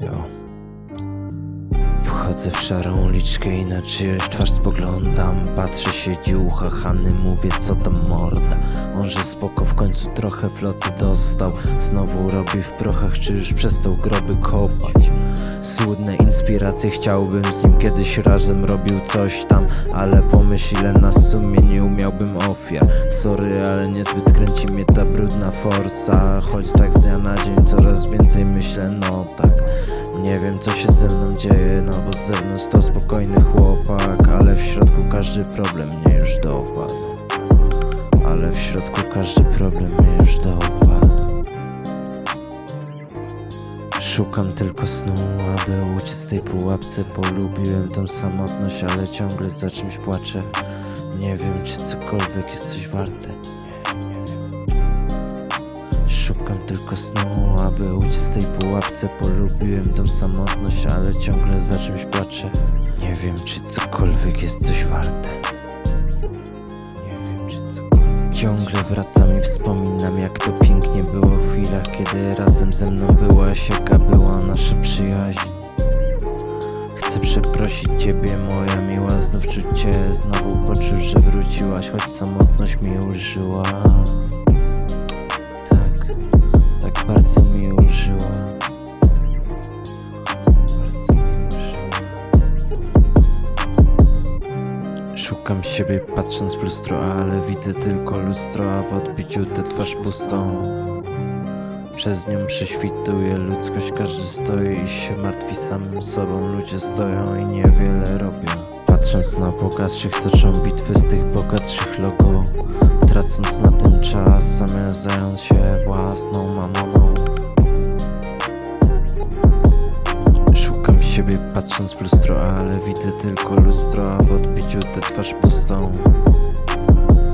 Yo. Wchodzę w szarą uliczkę i na czyjąś twarz spoglądam. Patrzę, siedzi uchachany, mówię co tam morda. On, że spoko, w końcu trochę floty dostał. Znowu robi w prochach, czy już przestał groby kopać. Złudne inspiracje, chciałbym z nim kiedyś razem robił coś tam Ale pomyśl ile na sumie nie umiałbym ofiar. Sorry, ale niezbyt kręci mnie ta brudna forsa. Choć tak z dnia na dzień coraz więcej myślę, no tak. Nie wiem co się ze mną dzieje, no bo z zewnątrz to spokojny chłopak Ale w środku każdy problem mnie już dopadł. Ale w środku każdy problem mnie już dopadł Szukam tylko snu, aby uciec z tej pułapce. Polubiłem tą samotność, ale ciągle za czymś płaczę. Nie wiem, czy cokolwiek jest coś warte. Szukam tylko snu, aby uciec z tej pułapce. Polubiłem tą samotność, ale ciągle za czymś płaczę. Nie wiem, czy cokolwiek jest coś warte Ciągle wracam i wspominam, jak to pięknie było w chwilach Kiedy razem ze mną byłaś, jaka była nasza przyjaźń. Chcę przeprosić ciebie, moja miła, znów czuć cię Znowu poczuć, że wróciłaś, choć samotność mi ulżyła Szukam siebie patrząc w lustro, ale widzę tylko lustro, a w odbiciu tę twarz pustą. Przez nią prześwituje ludzkość, każdy stoi i się martwi samym sobą. Ludzie stoją i niewiele robią. Patrząc na bogatszych, toczą bitwy z tych bogatszych logo. Tracąc na tym czas, zamiast zająć się własną mamoną. Patrząc w lustro, ale widzę tylko lustro, a w odbiciu tę twarz pustą.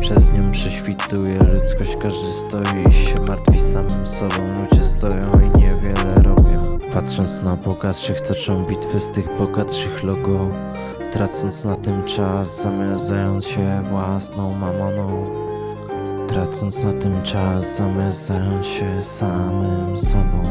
Przez nią prześwituje ludzkość, każdy stoi i się martwi samym sobą. Ludzie stoją i niewiele robią. Patrząc na bogatszych, toczą bitwy z tych bogatszych logo. Tracąc na tym czas, zamiast zająć się własną mamoną. Tracąc na tym czas, zamiast zająć się samym sobą.